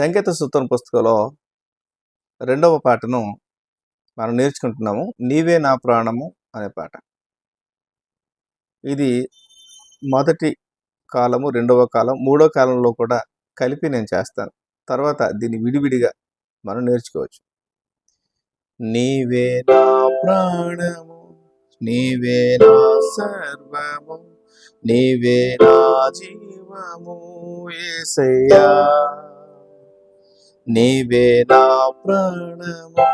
సంకేత సూత్రం పుస్తకంలో రెండవ పాటను మనం నేర్చుకుంటున్నాము. నీవే నా ప్రాణము అనే పాట. ఇది మొదటి కాలము రెండవ కాలం మూడో కాలంలో కూడా కలిపి నేను చేస్తాను. తర్వాత దీన్ని విడివిడిగా మనం నేర్చుకోవచ్చు. నీవే నా ప్రాణము నీవే నా సర్వము నీవే నా జీవము ఏసయ్యా. నీవే నా ప్రాణము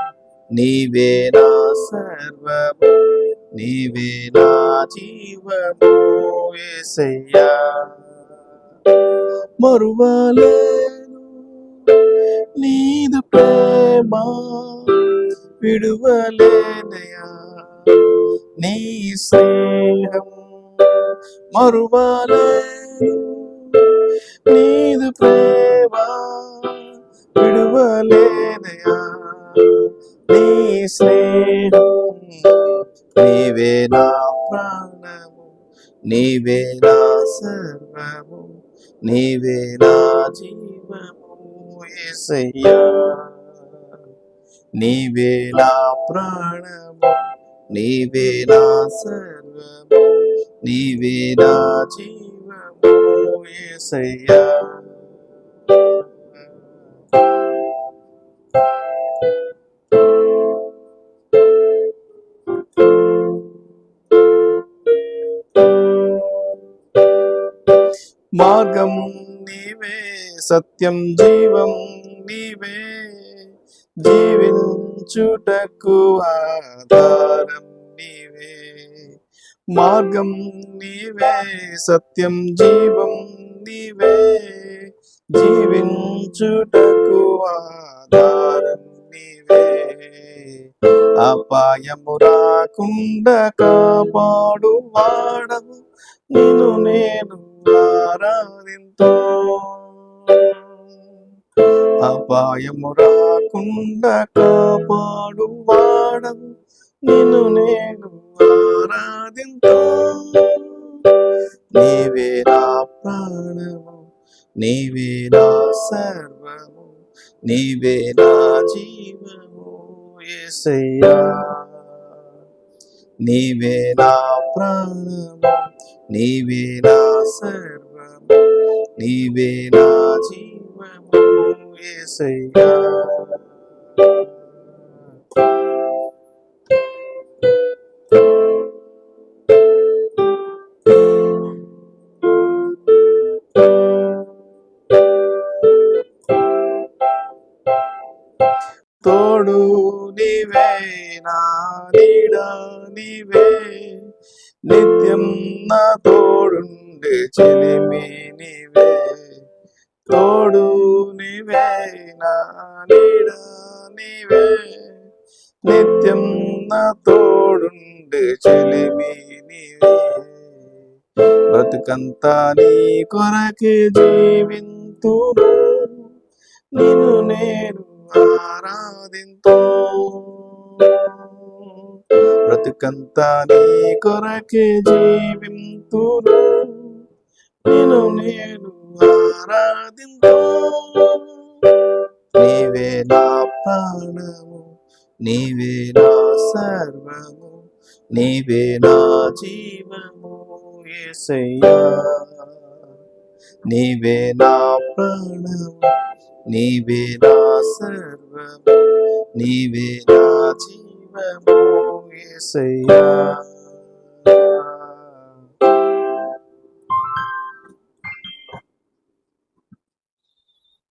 నీవే నా సర్వము నీవే నా జీవము ఏసయ్యా మరువలేను నీదు ప్రేమ విడువలేనయా నీ స్నేహం మరువలేను నీదు ప్రేమ విడువలేనయా నీ స్నేహం నీవే నా ప్రాణము నీవే నా సర్వము నీవే నా జీవము యేసయ్యా నీవే నా ప్రాణము నీవే నా సర్వము నీవే నా జీవము ఏసయ్యా. మార్గం నీవే సత్యం జీవం నీవే. జీవించుటకు ఆధారం నీవే. మార్గం నీవే సత్యం జీవం నీవే. జీవించుటకు ఆధారం నీవే. అపాయము రాకుండా కాపాడు వాడవు. నిన్ను నేను ఆరాధింతో. అపాయము రాకుండా కాపాడు వాడవు. నిన్ను నేను ఆరాధింతో. నీవే నా ప్రాణము నీవే నా సర్వము. నీవే నా జీవము యేసయ్యా నీవే నా ప్రాణము నీవే నా సర్వము నీవే నా జీవము యేసయ్యా తోడు నీవే నా నీడ నీవే నిత్యం నా తోడుండే చెలిమి నీవే తోడు నీవే నా నీడ నీవే నిత్యం నా తోడుండే చెలిమి నీవే బ్రతుకంతా నీ కొరకే జీవింతును నిన్ను నేను ఆరాధింతో. బ్రతుకంతా నీ కొరకే జీవింతును. నిన్ను నేను ఆరాధింతో. నీవే నా ప్రాణము నీవే నా సర్వము నీవే నా జీవము ఏసయ్యా. నీవే నా ప్రాణము నీవే నా సర్వము నీవే నా జీవము ఏసయ్యా.